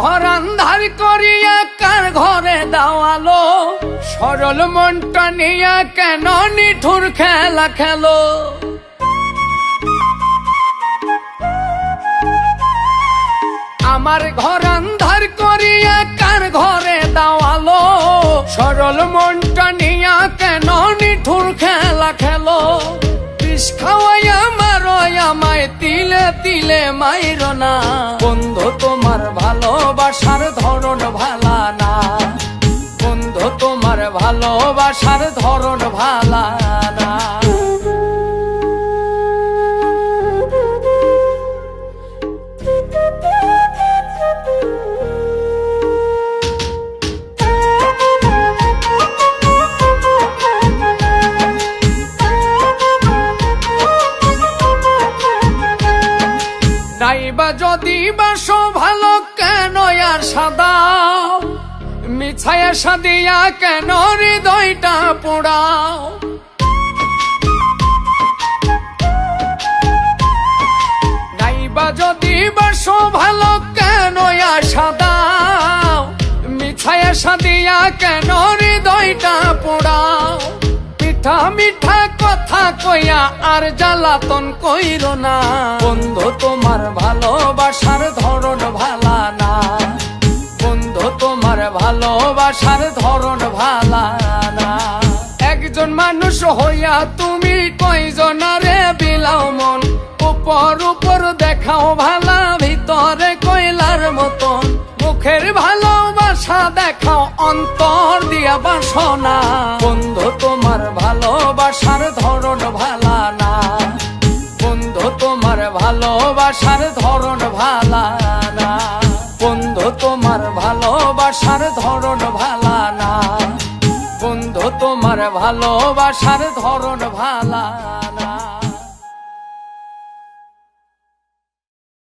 ঘর আন্ধার করিয়া কার ঘরে দাওয়ালো? সরল মনটা নিয়া কেন নিঠুর খেলা খেলো? আমার ঘর আন্ধার করিয়া কার ঘরে দাওয়ালো? সরল মনটা নিয়া কেন নিঠুর খেলা খেলো? বিষ খাওয়াইয়া মারো আমায় তিলে তিলে মাইর না। বন্ধু তোমার ভালোবাসার ধরন ভালা না। নাইবা যদি বাসো ভালো কেন আর সাদা? মিছায়া সাদিয়া কেন হৃদয়টা পোড়াও? নাইবা যদি বাসো ভালো কেন সাদা মিছায়া সাদিয়া কেন হৃদয়টা পোড়াও? মিঠা মিঠা কথা কইয়া আর জ্বালাতন কইর না। বন্ধু, তোমার ভালোবাসার একজন মানুষ হইয়া তুমি কয়জনারে বিলাও মন, উপর উপর দেখাও ভালা, ভিতরে কয়লার মতন। মুখের ভালোবাসা দেখাও, অন্তর দিয়া বাসনা। বন্ধু ভালোবাসার ধরন ভালা